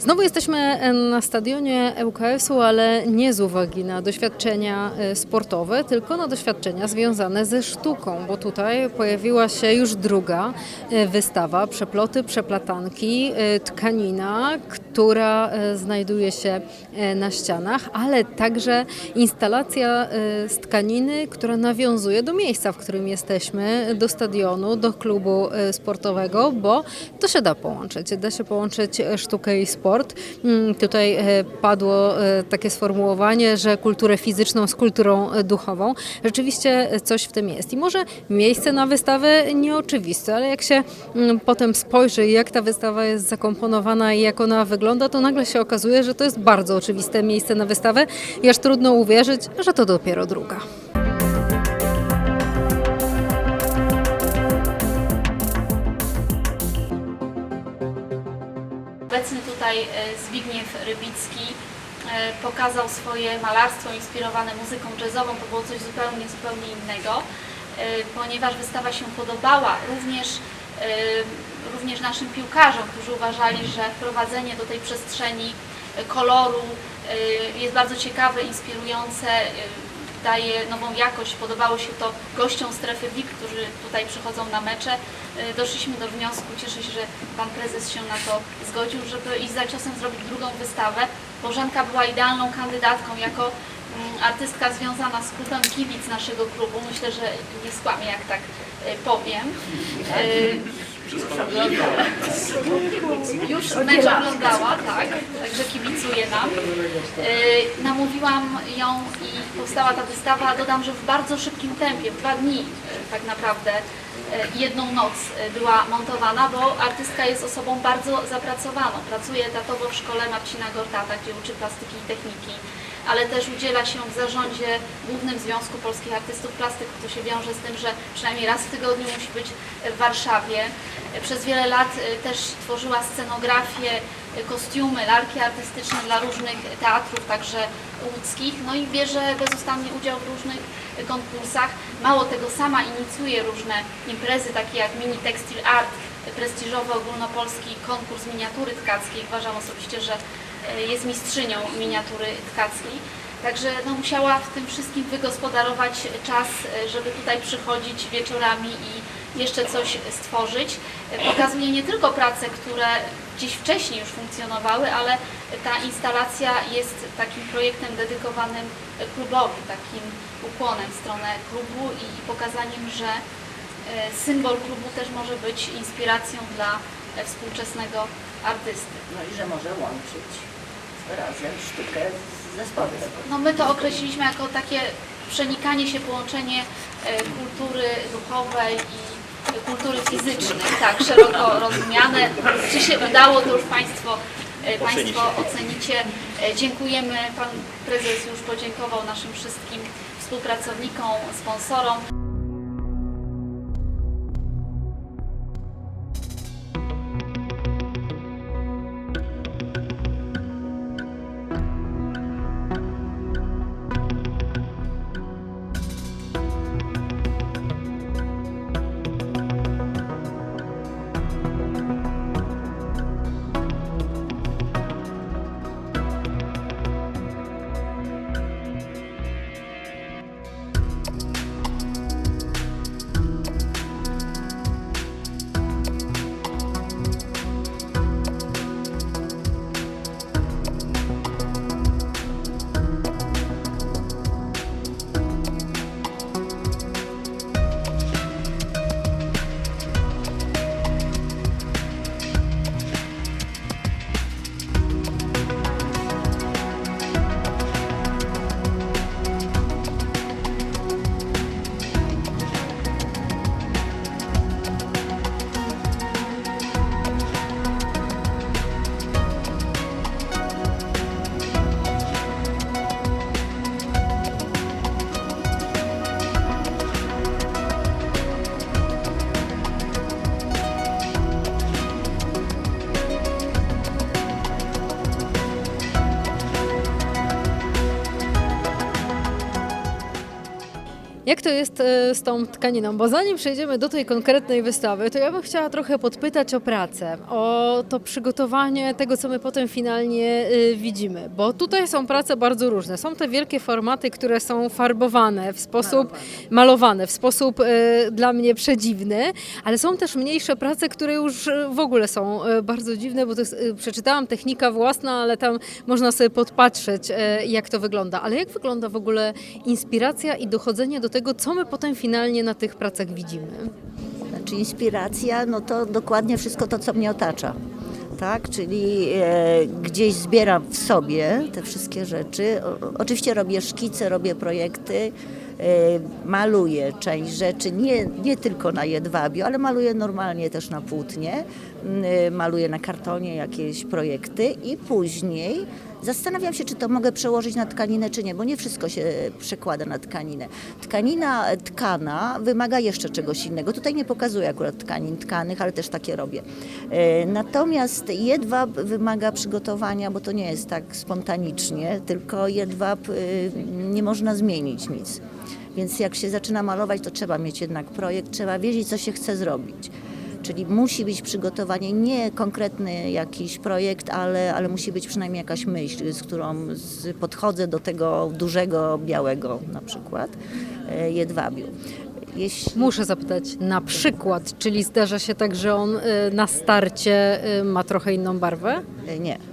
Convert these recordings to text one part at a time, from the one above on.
Znowu jesteśmy e, na stadionie ŁKS-u, ale nie z uwagi na doświadczenia e, sportowe, tylko na doświadczenia związane ze sztuką, bo tutaj pojawiła się już druga e, wystawa Przeploty, przeplatanki, tkanina, która znajduje się na ścianach, ale także instalacja z tkaniny, która nawiązuje do miejsca, w którym jesteśmy, do stadionu, do klubu sportowego, bo to się da połączyć. Da się połączyć sztukę i sport. Mm, Tutaj e, padło e, takie sformułowanie, że kulturę fizyczną z kulturą e, duchową. Rzeczywiście coś w tym jest. I może miejsce na wystawę nieoczywiste, ale jak się mm, potem spojrzy, jak ta wystawa jest zakomponowana i jak ona wygląda, to nagle się okazuje, że to jest bardzo oczywiste miejsce na wystawę i aż trudno uwierzyć, że to dopiero druga. Obecny tutaj e, Zbigniew Rybicki e, pokazał swoje malarstwo inspirowane muzyką jazzową. To było coś zupełnie, zupełnie innego, e, ponieważ wystawa się podobała również, również naszym piłkarzom, którzy uważali, że wprowadzenie do tej przestrzeni koloru jest bardzo ciekawe, inspirujące, daje nową jakość. Podobało się to gościom strefy VIP, którzy tutaj przychodzą na mecze. Y, Doszliśmy do wniosku, cieszę się, że Pan Prezes się na to zgodził, żeby iść za ciosem zrobić drugą wystawę. Bożenka była idealną kandydatką jako mm, artystka związana z klubem kibic naszego klubu. Myślę, że nie skłamię, jak tak y, Y, już mecz oglądała, tak, także kibicuje nam. Yy, namówiłam ją i powstała ta wystawa. Dodam, że w bardzo szybkim tempie, dwa dni tak naprawdę yy, jedną noc yy, była montowana, bo artystka jest osobą bardzo zapracowaną. Pracuje etatowo w szkole Marcina Gortata, gdzie uczy plastyki i techniki, ale też udziela się w zarządzie Głównym Związku Polskich Artystów Plastyków. To się wiąże z tym, że przynajmniej raz w tygodniu musi być w Warszawie. Przez wiele lat y, też tworzyła scenografię, y, kostiumy, lalki artystyczne dla różnych teatrów, także łódzkich. No i bierze bezustannie udział w różnych konkursach. Mało tego, sama inicjuje różne imprezy, takie jak Mini Textile Art, y, prestiżowy ogólnopolski konkurs miniatury tkackiej. Uważam osobiście, że jest mistrzynią miniatury tkackiej. Także no, musiała w tym wszystkim wygospodarować czas, y, żeby tutaj przychodzić wieczorami i jeszcze coś stworzyć. Pokazuje nie tylko prace, które gdzieś wcześniej już funkcjonowały, ale ta instalacja jest takim projektem dedykowanym klubowi, takim ukłonem w stronę klubu i pokazaniem, że e, symbol klubu też może być inspiracją dla e, współczesnego artysty. No i że może łączyć razem sztukę ze sportem. No my to określiliśmy jako takie przenikanie się, połączenie e, kultury duchowej i kultury fizycznej, tak, szeroko rozumiane. Czy się udało, to już Państwo, e, państwo ocenicie. E, Dziękujemy, Pan Prezes już podziękował naszym wszystkim współpracownikom, sponsorom. Jak to jest e, z tą tkaniną? Bo zanim przejdziemy do tej konkretnej wystawy, to ja bym chciała trochę podpytać o pracę, o to przygotowanie tego, co my potem finalnie e, widzimy. Bo tutaj są prace bardzo różne. Są te wielkie formaty, które są farbowane w sposób malowane, w sposób e, dla mnie przedziwny, ale są też mniejsze prace, które już w ogóle są bardzo dziwne, bo to jest, przeczytałam technika własna, ale tam można sobie podpatrzeć, jak to wygląda. Ale jak wygląda w ogóle inspiracja i dochodzenie do tego, co my potem finalnie na tych pracach widzimy? Znaczy inspiracja, no to dokładnie wszystko to, co mnie otacza. Tak, czyli e, gdzieś zbieram w sobie te wszystkie rzeczy. O, oczywiście robię szkice, robię projekty, e, maluję część rzeczy, nie, nie tylko na jedwabiu, ale maluję normalnie też na płótnie, e, maluję na kartonie jakieś projekty i później Zastanawiam się, czy to mogę przełożyć na tkaninę, czy nie, bo nie wszystko się przekłada na tkaninę. Tkanina tkana wymaga jeszcze czegoś innego. Tutaj nie pokazuję akurat tkanin tkanych, ale też takie robię. E, Natomiast jedwab wymaga przygotowania, bo to nie jest tak spontanicznie, tylko jedwab y, nie można zmienić nic. Więc jak się zaczyna malować, to trzeba mieć jednak projekt, trzeba wiedzieć, co się chce zrobić. Czyli musi być przygotowanie, nie konkretny jakiś projekt, ale, ale musi być przynajmniej jakaś myśl, z którą z, podchodzę do tego dużego, białego na przykład e, jedwabiu. Jeśli, Muszę zapytać, na przykład, czyli zdarza się tak, że on e, na starcie e, ma trochę inną barwę? nie.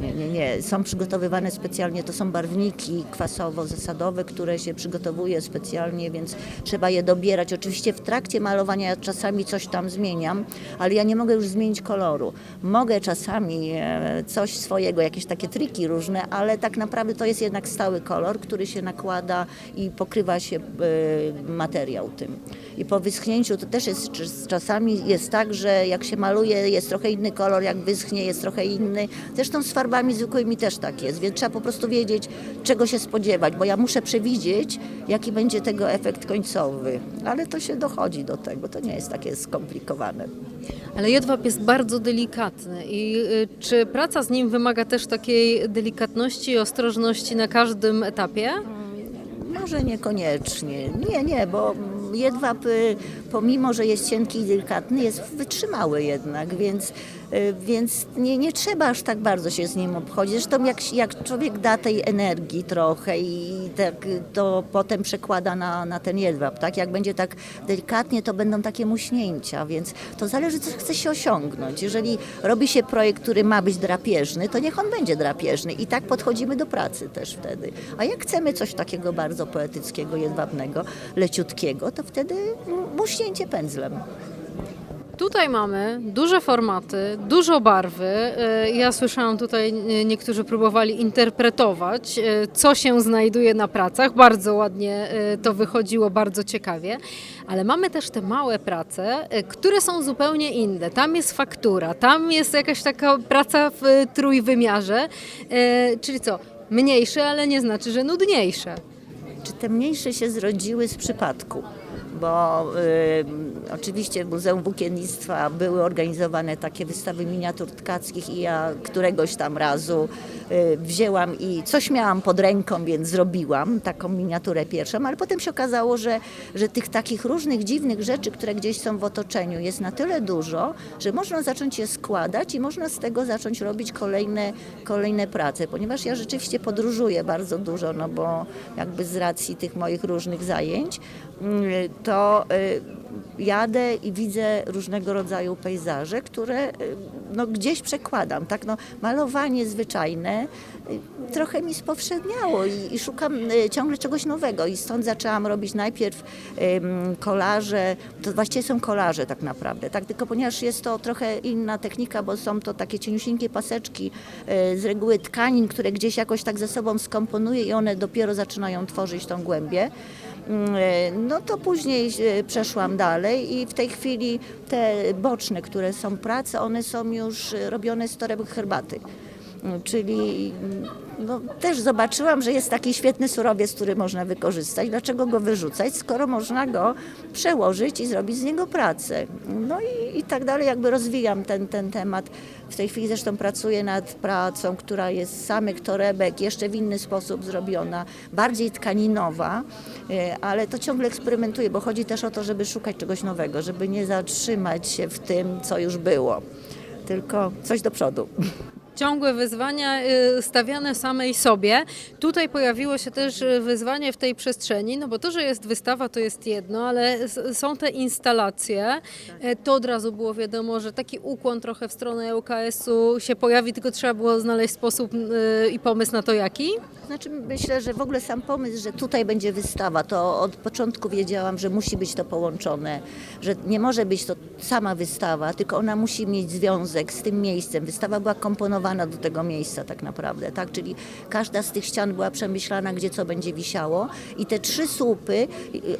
Nie, nie, nie. Są przygotowywane specjalnie, to są barwniki kwasowo-zasadowe, które się przygotowuje specjalnie, więc trzeba je dobierać. Oczywiście w trakcie malowania ja czasami coś tam zmieniam, ale ja nie mogę już zmienić koloru. Mogę czasami e, coś swojego, jakieś takie triki różne, ale tak naprawdę to jest jednak stały kolor, który się nakłada i pokrywa się e, materiał tym. I po wyschnięciu to też jest czas- czasami jest tak, że jak się maluje jest trochę inny kolor, jak wyschnie jest trochę inny. Zresztą z farbami zwykłymi też tak jest, więc trzeba po prostu wiedzieć czego się spodziewać, bo ja muszę przewidzieć jaki będzie tego efekt końcowy. Ale to się dochodzi do tego, to nie jest takie skomplikowane. Ale jedwab jest bardzo delikatny i y, czy praca z nim wymaga też takiej delikatności i ostrożności na każdym etapie? Może niekoniecznie. Nie, nie, bo jedwab, pomimo że jest cienki i delikatny, jest wytrzymały jednak, więc, więc nie, nie trzeba aż tak bardzo się z nim obchodzić. Zresztą jak, jak człowiek da tej energii trochę i tak, y, to potem przekłada na, na ten jedwab, tak? Jak będzie tak delikatnie, to będą takie muśnięcia, więc to zależy, co chce się osiągnąć. Jeżeli robi się projekt, który ma być drapieżny, to niech on będzie drapieżny i tak podchodzimy do pracy też wtedy. A jak chcemy coś takiego bardzo poetyckiego, jedwabnego, leciutkiego, to wtedy muśnięcie pędzlem. Tutaj mamy duże formaty, dużo barwy. E, Ja słyszałam tutaj, e, niektórzy próbowali interpretować, e, co się znajduje na pracach. Bardzo ładnie to wychodziło, bardzo ciekawie. Ale mamy też te małe prace, które są zupełnie inne. Tam jest faktura, tam jest jakaś taka praca w trójwymiarze. Czyli co? Mniejsze, ale nie znaczy, że nudniejsze. Czy te mniejsze się zrodziły z przypadku? Bo y, oczywiście w Muzeum Włókiennictwa były organizowane takie wystawy miniatur tkackich i ja któregoś tam razu y, wzięłam i coś miałam pod ręką, więc zrobiłam taką miniaturę pierwszą, ale potem się okazało, że, że tych takich różnych dziwnych rzeczy, które gdzieś są w otoczeniu jest na tyle dużo, że można zacząć je składać i można z tego zacząć robić kolejne, kolejne prace, ponieważ ja rzeczywiście podróżuję bardzo dużo, no bo jakby z racji tych moich różnych zajęć, to y, jadę i widzę różnego rodzaju pejzaże, które y, no, gdzieś przekładam. Tak? No, malowanie zwyczajne y, trochę mi spowszedniało i, i szukam y, ciągle czegoś nowego i stąd zaczęłam robić najpierw kolaże, to właściwie są kolaże tak naprawdę, tak? tylko ponieważ jest to trochę inna technika, bo są to takie cieniusieńkie paseczki z reguły tkanin, które gdzieś jakoś tak ze sobą skomponuję i one dopiero zaczynają tworzyć tą głębię. Mm, No to później przeszłam dalej i w tej chwili te boczne, które są prace, one są już robione z torebek herbaty. Czyli no, też zobaczyłam, że jest taki świetny surowiec, który można wykorzystać. Dlaczego go wyrzucać, skoro można go przełożyć i zrobić z niego pracę? No i, i tak dalej, jakby rozwijam ten, ten temat. W tej chwili zresztą pracuję nad pracą, która jest z samych torebek, jeszcze w inny sposób zrobiona, bardziej tkaninowa, e, ale to ciągle eksperymentuję, bo chodzi też o to, żeby szukać czegoś nowego, żeby nie zatrzymać się w tym, co już było, tylko coś do przodu. Ciągłe wyzwania y, stawiane samej sobie. Tutaj pojawiło się też y, wyzwanie w tej przestrzeni, no bo to, że jest wystawa, to jest jedno, ale są te instalacje. E, To od razu było wiadomo, że taki ukłon trochę w stronę ŁKS-u się pojawi, tylko trzeba było znaleźć sposób y, i pomysł na to jaki. Znaczy myślę, że w ogóle sam pomysł, że tutaj będzie wystawa, to od początku wiedziałam, że musi być to połączone, że nie może być to sama wystawa, tylko ona musi mieć związek z tym miejscem. Wystawa była komponowana do tego miejsca tak naprawdę, tak? Czyli każda z tych ścian była przemyślana, gdzie co będzie wisiało i te trzy słupy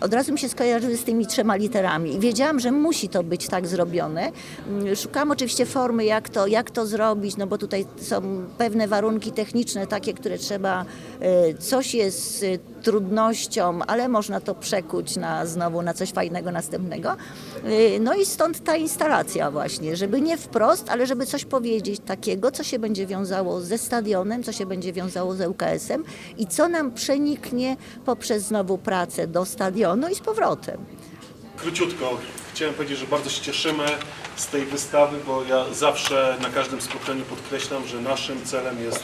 od razu mi się skojarzyły z tymi trzema literami i wiedziałam, że musi to być tak zrobione. Mm, Szukałam oczywiście formy, jak to, jak to zrobić, no bo tutaj są pewne warunki techniczne takie, które trzeba, y, coś jest trudnością, ale można to przekuć na znowu na coś fajnego następnego. Y, No i stąd ta instalacja właśnie, żeby nie wprost, ale żeby coś powiedzieć takiego, co się będzie wiązało ze stadionem, co się będzie wiązało z ŁKS-em i co nam przeniknie poprzez znowu pracę do stadionu i z powrotem. Króciutko, chciałem powiedzieć, że bardzo się cieszymy z tej wystawy, bo ja zawsze na każdym spotkaniu podkreślam, że naszym celem jest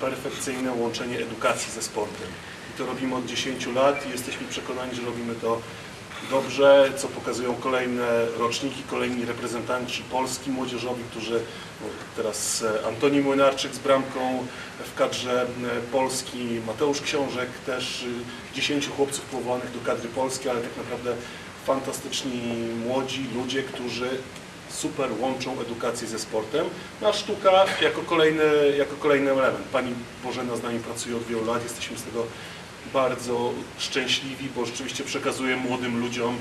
perfekcyjne łączenie edukacji ze sportem. To robimy od 10 lat i jesteśmy przekonani, że robimy to dobrze, co pokazują kolejne roczniki, kolejni reprezentanci Polski młodzieżowi, którzy no, teraz e, Antoni Młynarczyk z bramką w kadrze e, Polski, Mateusz Książek, też y, 10 chłopców powołanych do kadry Polski, ale tak naprawdę fantastyczni młodzi ludzie, którzy super łączą edukację ze sportem. No a sztuka jako kolejny, jako kolejny element. Pani Bożena z nami pracuje od wielu lat, jesteśmy z tego bardzo szczęśliwi, bo rzeczywiście przekazuje młodym ludziom,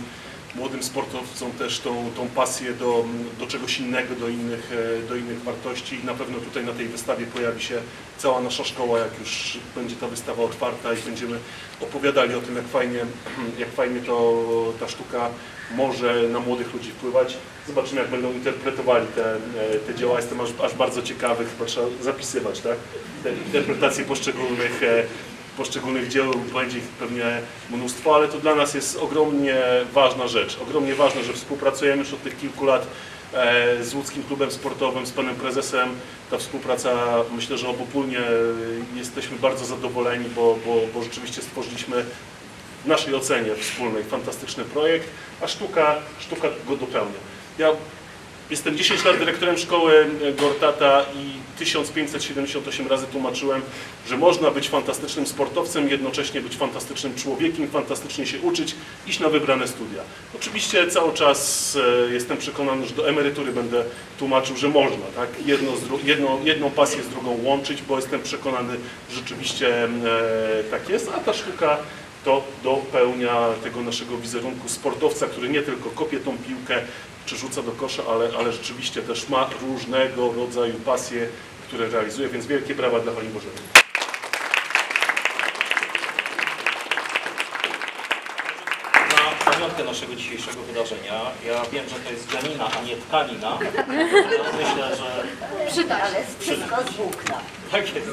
młodym sportowcom też tą, tą pasję do, do czegoś innego, do innych, e, do innych wartości. I na pewno tutaj na tej wystawie pojawi się cała nasza szkoła, jak już będzie ta wystawa otwarta i będziemy opowiadali o tym, jak fajnie, jak fajnie to, ta sztuka może na młodych ludzi wpływać. Zobaczymy, jak będą interpretowali te, e, te dzieła. Jestem aż, aż bardzo ciekawy, chyba trzeba zapisywać, tak? Te interpretacje poszczególnych e, poszczególnych dzieł, będzie ich pewnie mnóstwo, ale to dla nas jest ogromnie ważna rzecz. Ogromnie ważne, że współpracujemy już od tych kilku lat e, z łódzkim klubem sportowym, z panem prezesem. Ta współpraca myślę, że obopólnie jesteśmy bardzo zadowoleni, bo, bo, bo rzeczywiście stworzyliśmy w naszej ocenie wspólnej fantastyczny projekt, a sztuka, sztuka go dopełnia. Ja Jestem 10 lat dyrektorem szkoły Gortata i 1578 razy tłumaczyłem, że można być fantastycznym sportowcem, jednocześnie być fantastycznym człowiekiem, fantastycznie się uczyć, iść na wybrane studia. Oczywiście cały czas e, jestem przekonany, że do emerytury będę tłumaczył, że można tak? Jedno jedno, jedną pasję z drugą łączyć, bo jestem przekonany, że rzeczywiście e, tak jest, a ta sztuka to dopełnia tego naszego wizerunku sportowca, który nie tylko kopie tą piłkę czy rzuca do kosza, ale, ale rzeczywiście też ma różnego rodzaju pasje, które realizuje, więc wielkie brawa dla Pani Bożeny. Na pamiątkę naszego dzisiejszego wydarzenia, ja wiem, że to jest janina, a nie tkanina. Myślę, że Przyda się. wszystko z włókna. tak jest.